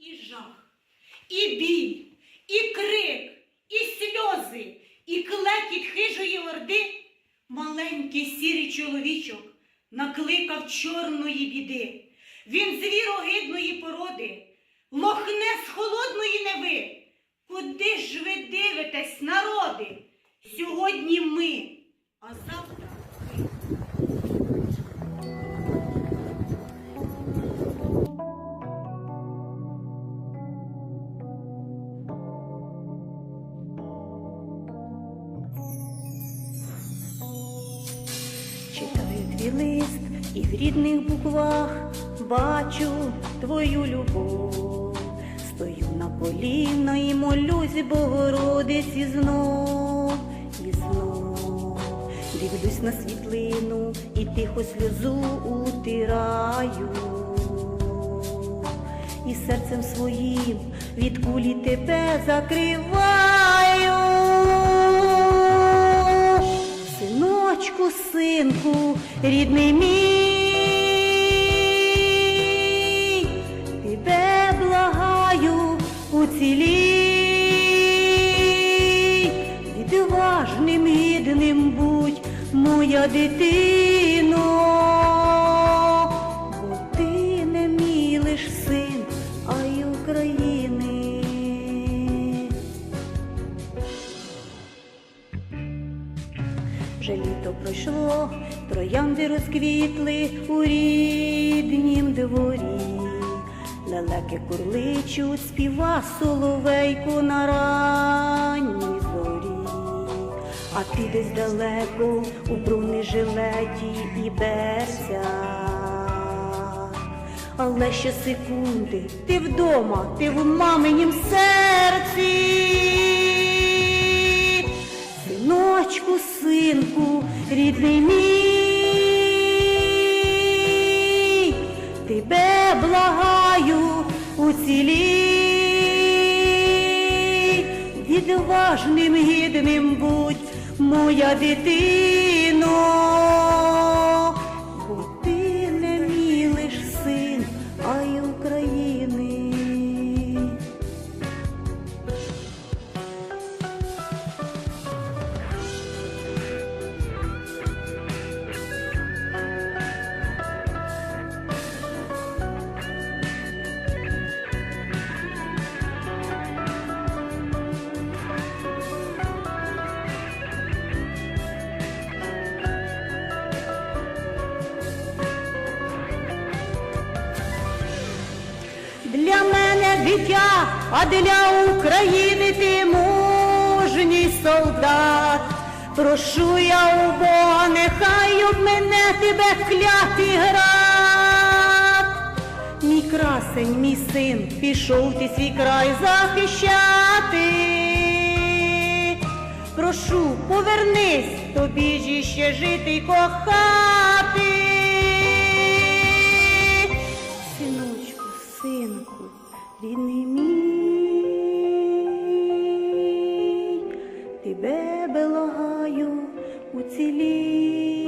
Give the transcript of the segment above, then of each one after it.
І жах, і біль, і крик, і сльози, і клекіт хижої орди маленький сірий чоловічок накликав чорної біди. Він звір огидної породи, лохне з холодної неви. Куди ж ви дивитесь, народи? Сьогодні ми, а завтра Лист і в рідних буквах бачу твою любов. Стою на коліна і молюсь Богородиці знов і знов. Дивлюсь на світлину і тихо сльозу утираю. І серцем своїм від кулі тебе закриваю. Синку, рідний мій, тебе благаю уцілій, відважним гідним будь, моя дитино, пройшло, троянди розквітли у ріднім дворі. Лелеки курличуть, співа соловейку на ранній зорі. А ти десь далеко у бронежилеті і берця. Але ще секунди, ти вдома, ти в маминім серці. Синочку, синку, рідний мій, тебе благаю уцілій, відважним гідним будь, моя дитино, Для мене дитя, а для України ти мужній солдат. Прошу я у Бога, нехай об мене тебе клятий град. Мій красень, мій син, пішов ти свій край захищати. Прошу, повернись, тобі ж іще жити й кохати. Благаю уцілій,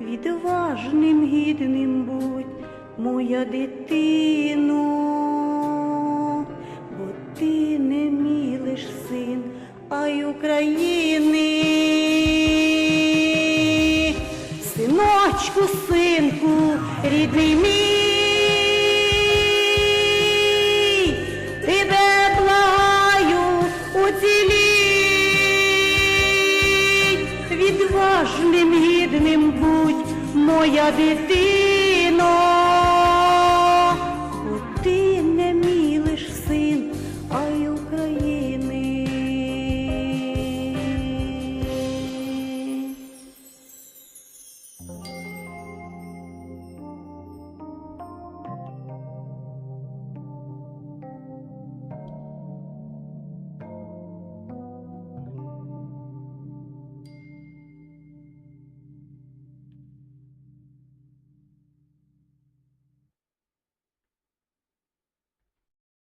відважним гідним будь, моя дитино, бо ти не мій лиш син, а й України. Синочку, синку, рідний мій, уцілій, відважним